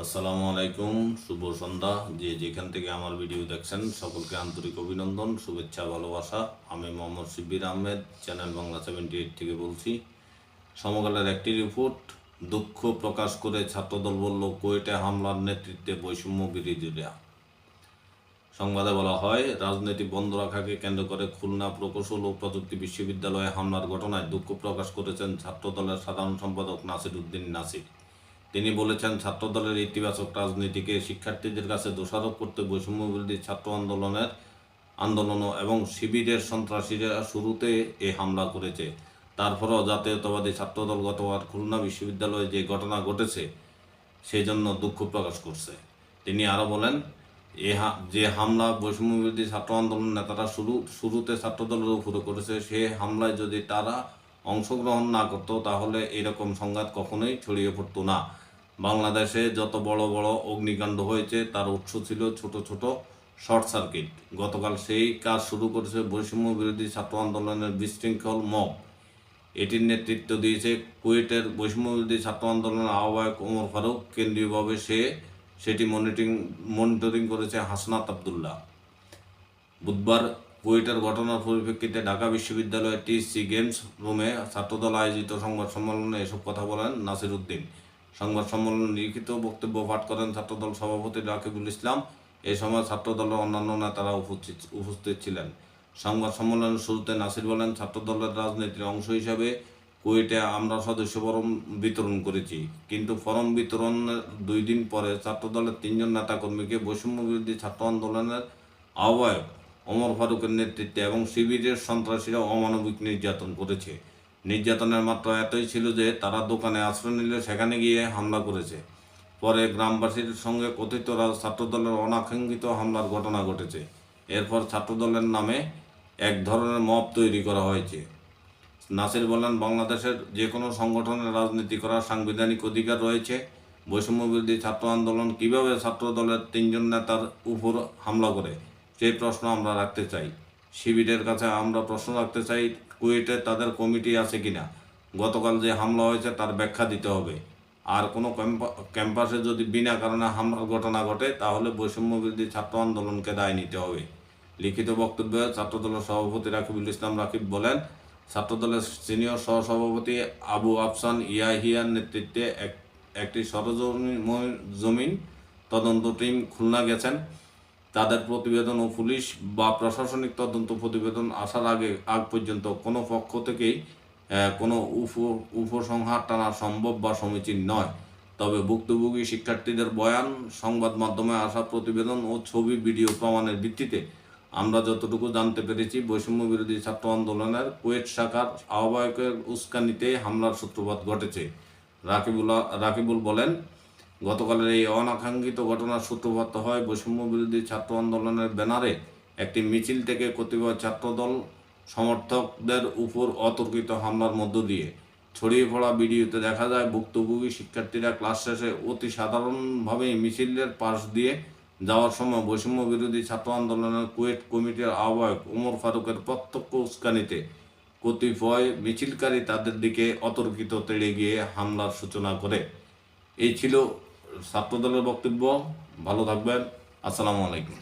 আসসালামু আলাইকুম, শুভ সন্ধ্যা। যে যেখান থেকে আমার ভিডিও দেখছেন, সকলকে আন্তরিক অভিনন্দন, শুভেচ্ছা, ভালোবাসা। আমি Mohammad Shibir Ahmed, channel Bangla seventy eight থেকে বলছি। সমকালের একটি রিপোর্ট দুঃখ প্রকাশ করে ছাত্রদল বলল, কোয়েটে হামলার নেতৃত্বে বৈষম্য বিরোধীরা সংবাদে বলা হয়, রাজনীতি বন্ধ রাখাকে কেন্দ্র করে খুলনা প্রকৌশল ও প্রযুক্তি বিশ্ববিদ্যালয়ে হামলার ঘটনায় দুঃখ প্রকাশ করেছেন ছাত্রদলের সাধারণ সম্পাদক নাসির উদ্দিন নাসির। তিনি বলেছেন, ছাত্রদলের ইতিবাচক রাজনীতিকে শিক্ষার্থীদের কাছে দোষারোপ করতে বৈষম্য বিরোধী ছাত্র আন্দোলনের আন্দোলন এবং শিবিরের সন্ত্রাসীরা শুরুতে এ হামলা করেছে। তারপরও জাতীয়তাবাদী ছাত্রদল গতবার খুলনা বিশ্ববিদ্যালয়ে যে ঘটনা ঘটেছে সেই জন্য দুঃখ প্রকাশ করছে। তিনি আরও বলেন, এ যে হামলা বৈষম্য বিরোধী ছাত্র আন্দোলন নেতারা শুরু, শুরুতে ছাত্রদলের উপরে করেছে, সে হামলায় যদি তারা অংশগ্রহণ না করতো, তাহলে এরকম সংঘাত কখনোই ছড়িয়ে পড়তো না। বাংলাদেশে যত বড় বড় অগ্নিকাণ্ড হয়েছে, তার উৎস ছিল ছোট ছোট শর্ট সার্কিট। গতকাল সেই কাজ শুরু করেছে বৈষম্য বিরোধী ছাত্র আন্দোলনের বিশৃঙ্খল মব। এটির নেতৃত্ব দিয়েছে কুয়েটের বৈষম্য বিরোধী ছাত্র আন্দোলনের আহ্বায়ক ওমর ফারুক। কেন্দ্রীয়ভাবে সে সেটি মনিটরিং মনিটরিং করেছে হাসনাত আবদুল্লাহ। বুধবার কুয়েটের ঘটনার পরিপ্রেক্ষিতে ঢাকা বিশ্ববিদ্যালয়ের টিসি গেমস রুমে ছাত্রদল আয়োজিত সংবাদ সম্মেলনে এসব কথা বলেন নাসির উদ্দিন। সংবাদ সম্মেলনে লিখিত বক্তব্য পাঠ করেন ছাত্রদল সভাপতি রাকিবুল ইসলাম। এই সময় ছাত্রদলের অন্যান্য নেতারা উপস্থিত উপস্থিত ছিলেন। সংবাদ সম্মেলনের শুরুতে নাসির বলেন, ছাত্রদলের রাজনীতির অংশ হিসাবে কুয়েটে আমরা সদস্য ফরম বিতরণ করেছি। কিন্তু ফরম বিতরণের দুই দিন পরে ছাত্রদলের তিনজন নেতাকর্মীকে বৈষম্য বিরোধী ছাত্র আন্দোলনের আহ্বায়ক অমর ফারুকের নেতৃত্বে এবং শিবিরের সন্ত্রাসীরা অমানবিক নির্যাতন করেছে। নির্যাতনের মাত্রা এতই ছিল যে তারা দোকানে আশ্রয় নিলে সেখানে গিয়ে হামলা করেছে। পরে গ্রামবাসীর সঙ্গে কথিত ছাত্রদলের অনাকাঙ্ক্ষিত হামলার ঘটনা ঘটেছে। এরপর ছাত্রদলের নামে এক ধরনের মব তৈরি করা হয়েছে। নাসির বলেন, বাংলাদেশের যে কোনো সংগঠনের রাজনীতি করার সাংবিধানিক অধিকার রয়েছে। বৈষম্য বিরোধী ছাত্র আন্দোলন কীভাবে ছাত্রদলের তিনজন নেতার উপর হামলা করে, সেই প্রশ্ন আমরা রাখতে চাই। শিবিরের কাছে আমরা প্রশ্ন রাখতে চাই কুয়েটে তাদের কমিটি আছে কিনা? গতকাল যে হামলা হয়েছে তার ব্যাখ্যা দিতে হবে। আর কোনো ক্যাম্পা- ক্যাম্পাসে যদি বিনা কারণে হামলার ঘটনা ঘটে, তাহলে বৈষম্য বিরোধী ছাত্র আন্দোলনকে দায় নিতে হবে। লিখিত বক্তব্যে ছাত্রদলের সভাপতি রাকিবুল ইসলাম রাকিব বলেন, ছাত্রদলের সিনিয়র সহসভাপতি আবু আফসান ইয়াহিয়ার নেতৃত্বে এক, একটি সরজমিন, জমিন তদন্ত টিম খুলনা গেছেন। তাদের প্রতিবেদন ও পুলিশ বা প্রশাসনিক তদন্ত প্রতিবেদন আসার আগে, আগ পর্যন্ত কোনো পক্ষ থেকেই কোনো উপ, উপসংহার টানা সম্ভব বা সমীচীন নয়। তবে ভুক্তভোগী শিক্ষার্থীদের বয়ান, সংবাদ মাধ্যমে আসা প্রতিবেদন ও ছবি, ভিডিও প্রমাণের ভিত্তিতে আমরা যতটুকু জানতে পেরেছি, বৈষম্য বিরোধী ছাত্র আন্দোলনের কুয়েট শাখার আহ্বায়কের উস্কানিতে হামলার সূত্রপাত ঘটেছে। রাকিবুল রাকিবুল বলেন গতকালের এই অনাকাঙ্ক্ষিত ঘটনার সূত্রপাত হয় বৈষম্য বিরোধী ছাত্র আন্দোলনের ব্যানারে একটি মিছিল থেকে কতিপয় ছাত্রদল সমর্থকদের উপর অতর্কিত হামলার মধ্য দিয়ে। ছড়িয়ে পড়া ভিডিওতে দেখা যায়, ভুক্তভোগী শিক্ষার্থীরা ক্লাস শেষে অতি সাধারণভাবে মিছিলের পাশ দিয়ে যাওয়ার সময় বৈষম্য বিরোধী ছাত্র আন্দোলনের কুয়েট কমিটির আহ্বায়ক উমর ফারুকের প্রত্যক্ষ উস্কানিতে কতিপয় মিছিলকারী তাদের দিকে অতর্কিত তেড়ে গিয়ে হামলার সূচনা করে। এই ছিল ছাত্রদলের বক্তব্য ভালো থাকবেন। আসসালামু আলাইকুম।